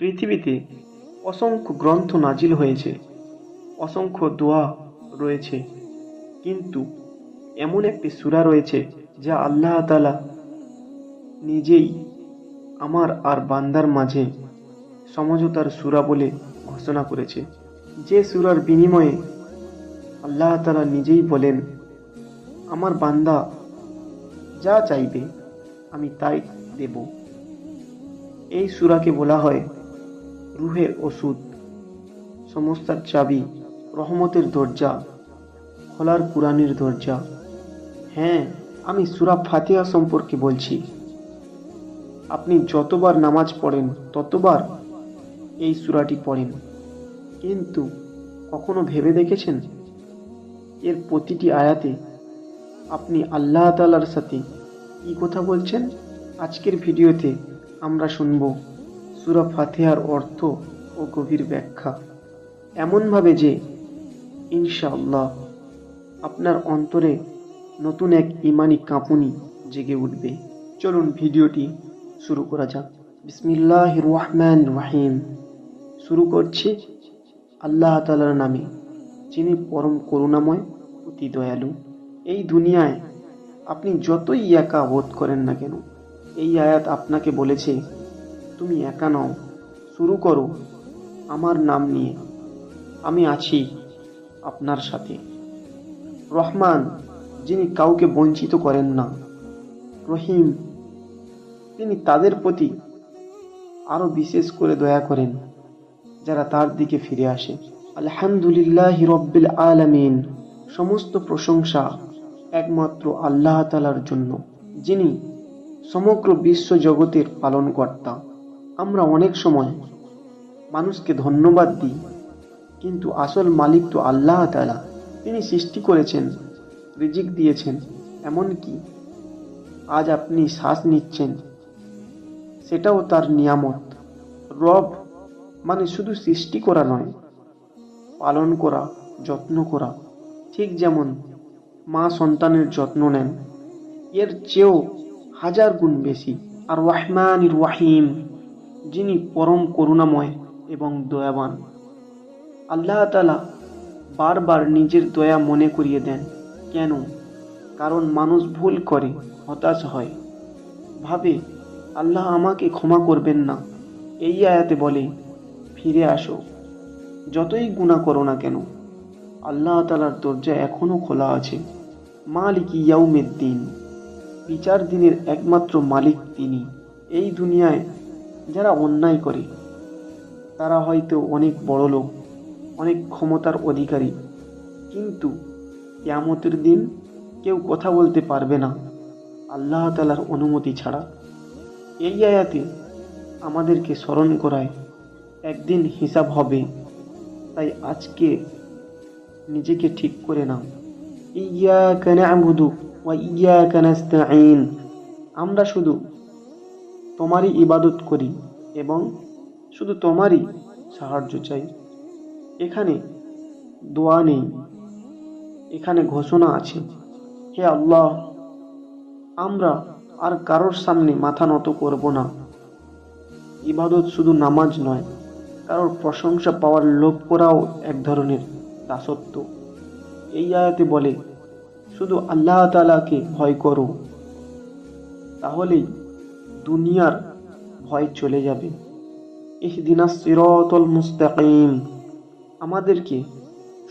পৃথিবীতে অসংখ্য গ্রন্থ নাজিল হয়েছে, অসংখ্য দোয়া রয়েছে। কিন্তু এমন একটি সূরা রয়েছে যা আল্লাহ তাআলা নিজেই আমার আর বান্দার মাঝে সমঝোতার সূরা বলে ঘোষণা করেছে। যে সুরার বিনিময়ে আল্লাহ তালা নিজেই বলেন, আমার বান্দা যা চাইবে আমি তাই দেব। এই সূরাকে বলা হয় রুহের ওষুধ সমস্যার চাবি, রহমতের দরজা, খোলার কুরআনের দরজা। হ্যাঁ আমি সুরা ফাতিহা সম্পর্কে বলছি। আপনি যতবার নামাজ পড়েন, ততবার এই সুরাটি পড়েন। কিন্তু কখনো ভেবে দেখেছেন? এর প্রতিটি আয়াতে আপনি আল্লাহ তাআলার সাথে কি কথা বলছেন? আজকের ভিডিওতে আমরা শুনব সূরা ফাতিহার অর্থ ও গভীর ব্যাখ্যা। এমনভাবে যে, ইনশাআল্লাহ, আপনার অন্তরে নতুন এক ইমানি কাঁপুনি জেগে উঠবে। চলুন ভিডিওটি শুরু করা যাক। বিসমিল্লাহ রহমান রহিম। শুরু করছি আল্লাহ তালার নামে, যিনি পরম করুণাময়, অতি দয়ালু। এই দুনিয়ায় আপনি যতই একা বোধ করেন না কেন, এই আয়াত আপনাকে বলেছে তুমি একা নও। শুরু করো আমার নাম নিয়ে। আমি আছি আপনার সাথে। রহমান, যিনি কাউকে বঞ্চিত করেন না। রহিম, তিনি তাদের প্রতি আরও বিশেষ করে দয়া করেন, যারা তার দিকে ফিরে আসে। আলহামদুলিল্লাহ রব্বিল আলামিন। সমস্ত প্রশংসা একমাত্র আল্লাহ তালার জন্য, যিনি সমগ্র বিশ্ব জগতের পালনকর্তা। আমরা অনেক সময় মানুষকে ধন্যবাদ দিই, কিন্তু আসল মালিক তো আল্লাহ তালা তিনি সৃষ্টি করেছেন, রিজিক দিয়েছেন, এমনকি আজ আপনি শ্বাস নিচ্ছেন, সেটাও তার নিয়ামত। রব মানে শুধু সৃষ্টি করা নয়, পালন করা, যত্ন করা। ঠিক যেমন মা সন্তানের যত্ন নেন, এর চেয়েও হাজার গুণ বেশি। আর ওয়াহমান ওয়াহিম যিনি পরম করুণাময় এবং দয়াবান। আল্লাহ তালা বারবার নিজের দয়া মনে করিয়ে দেন। কেন? কারণ মানুষ ভুল করে, হতাশ হয়। ভাবে, আল্লাহ আমাকে ক্ষমা করবেন না। এই আয়াতে বলে, ফিরে আসো। যতই গুণা করো না কেন, আল্লাহ তালার দরজা এখনও খোলা আছে। মালিক ইয়াউমের দিন বিচার দিনের একমাত্র মালিক তিনি। এই দুনিয়ায় যারা অন্যায় করে, তারা হয়তো অনেক বড় লোক, অনেক ক্ষমতার অধিকারী, কিন্তু কেয়ামতের দিন কেউ কথা বলতে পারবে না আল্লাহ তালার অনুমতি ছাড়া। এই আয়াতে আমাদেরকে স্মরণ করায়, একদিন হিসাব হবে, তাই আজকে নিজেকে ঠিক করে নাও। ইয়াকা না'বুদু ওয়া ইয়াকা নাস্তাঈন। আমরা শুধু তোমারই ইবাদত করি এবং শুধু তোমারই সাহায্য চাই। এখানে দোয়া নেই, এখানে ঘোষণা আছে, হে আল্লাহ, আমরা আর কারোর সামনে মাথা নত করব না। ইবাদত শুধু নামাজ নয়, কারোর প্রশংসা পাওয়ার লোভ করাও এক ধরনের দাসত্ব। এই আয়াতে বলে, শুধু আল্লাহ তালাকে ভয় করো, তাহলেই দুনিয়ার ভয় চলে যাবে। ইহদিনা সিরতল মুস্তাকিম। আমাদেরকে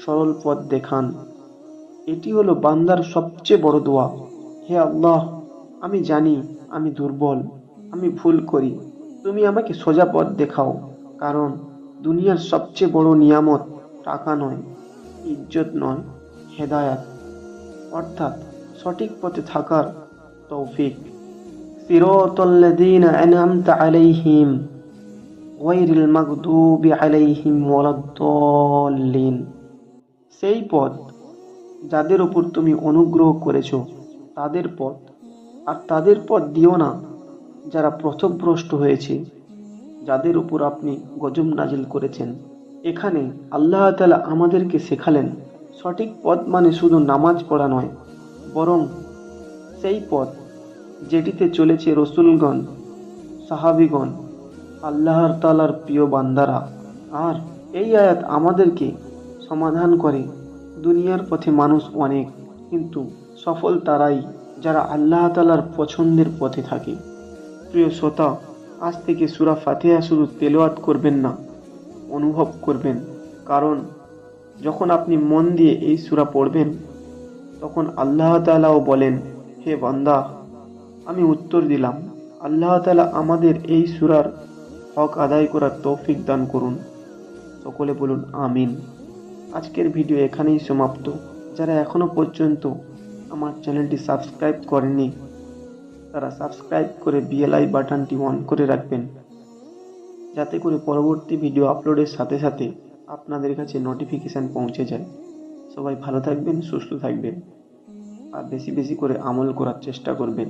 সরল পথ দেখান। এটি হলো বান্দার সবচেয়ে বড় দোয়া। হে আল্লাহ, আমি জানি, আমি দুর্বল, আমি ভুল করি। তুমি আমাকে সোজা পথ দেখাও, কারণ দুনিয়ার সবচেয়ে বড় নিয়ামত টাকা নয়, ইজ্জত নয়, হেদায়াত। অর্থাৎ সঠিক পথে থাকার তৌফিক। সিরাতাল্লাযীনা আন'আমতা আলাইহিম গায়রিল মাগদুবি আলাইহিম ওয়ালাদ-দাল্লিন। সেই পথ যাদের উপর তুমি অনুগ্রহ করেছ, তাদের পথ। আর তাদের পথ দিও না যারা প্রথভ্রষ্ট হয়েছে, যাদের উপর আপনি গজব নাজিল করেছেন। এখানে আল্লাহ তালা আমাদেরকে শেখালেন, সঠিক পথ মানে শুধু নামাজ পড়া নয়, বরং সেই পথ যেটিতে চলেছে রসুলগণ, সাহাবিগণ, আল্লাহর তালার প্রিয় বান্দারা। আর এই আয়াত আমাদেরকে সমাধান করে। দুনিয়ার পথে মানুষ অনেক, কিন্তু সফল তারাই যারা আল্লাহ তালার পছন্দের পথে থাকে। প্রিয় শ্রোতা, আজ থেকে সুরা ফাতেহা শুধু তেলাওয়াত করবেন না, অনুভব করবেন। কারণ যখন আপনি মন দিয়ে এই সুরা পড়বেন, তখন আল্লাহ তালাও বলেন, হে বান্দা আমি উত্তর দিলাম, আল্লাহ তালা আমাদের এই সুরার হক আদায় করার তৌফিক দান করুন। সকলে বলুন, আমিন। আজকের ভিডিও এখানেই সমাপ্ত। যারা এখনও পর্যন্ত আমার চ্যানেলটি সাবস্ক্রাইব করেনি তারা সাবস্ক্রাইব করে বিএলআই বাটনটি অন করে রাখবেন। যাতে করে পরবর্তী ভিডিও আপলোডের সাথে সাথে আপনাদের কাছে নোটিফিকেশান পৌঁছে যায়। সবাই ভালো থাকবেন, সুস্থ থাকবেন, আর বেশি বেশি করে আমল করার চেষ্টা করবেন।